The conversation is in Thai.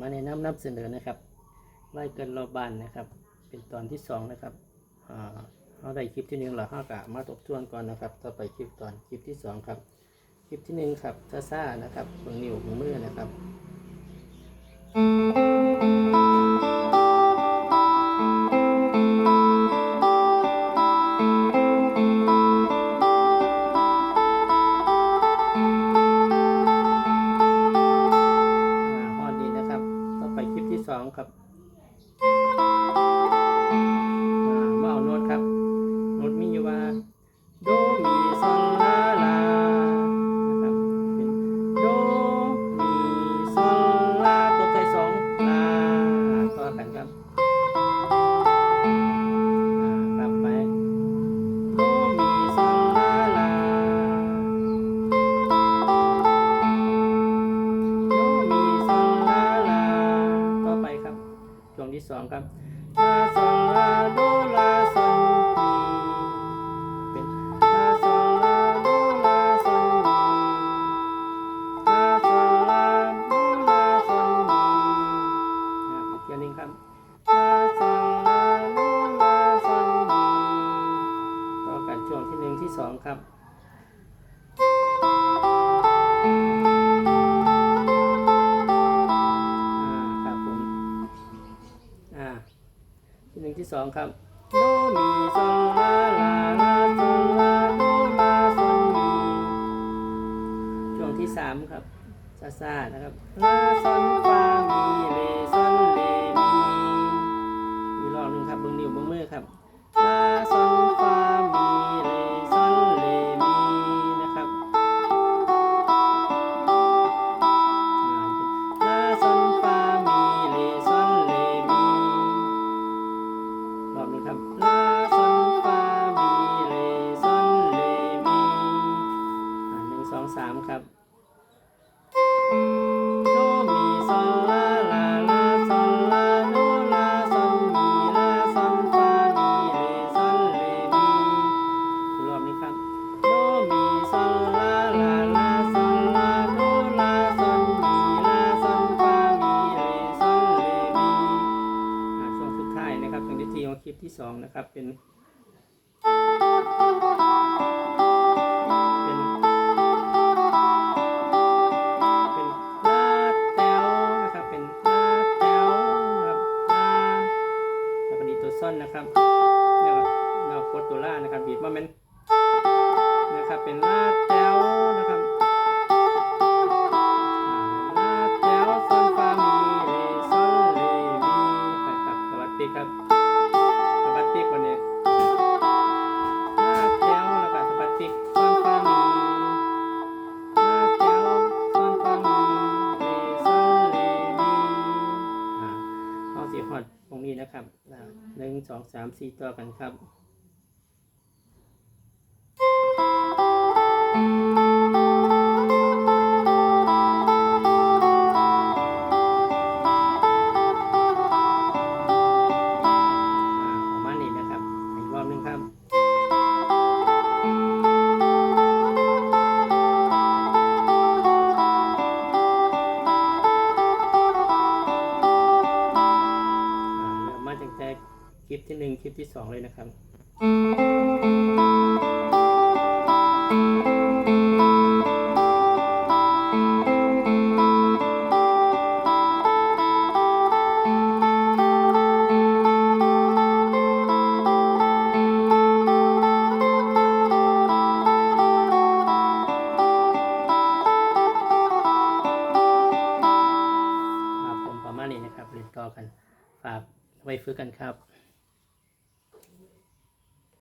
มาแนะนำนำเสนอนะครับไล่เกินรอบบ้านนะครับ เป็นตอนที่สองนะครับเขาได้คลิปที่หนึ่งเราห้ากะมาทบทวนก่อนนะครับต่อไปคลิปตอนคลิปที่สองครับ คลิปที่หนึ่งครับซ่าซ่านะครับเบื้องนิ้วเบื้องมือนะครับ คลิปที่สองครับ สองครับลาสองลาโดลา สองครับโดมีซอนลาลาลาซอนลาโดลาซอนมีช่วงที่สามครับซาซานะครับลาซอน สามครับโดมีซอนลาลาลาซอนลาโดลาซอนมีลาซอนฟามีเลซอนเลมีอีกรอบนี้ครับโดมีซอนลาลาลาซอนลาโดลาซอนมีลาซอนฟามีเลซอนเลมีช่วงสุดท้ายนะครับช่วงที่ทีของคลิปที่สองนะครับเป็น ซ่อนนะครับเนี่ยเราโคตัวล่านะครับบีบว่ามันนะครับเป็นลาแต้วนะครับอ่าลาแต้วซ่อนฟามีเลซ่อนเลมีไปครับสวัสดีครับ งสองสามสี่ต่อกันครับ ลิปที่หนึ่งคลิปที่สองเลยนะครับครับผมประมาณนี้นะครับเรียนต่อกันฝากไว้ฝึกกันครับ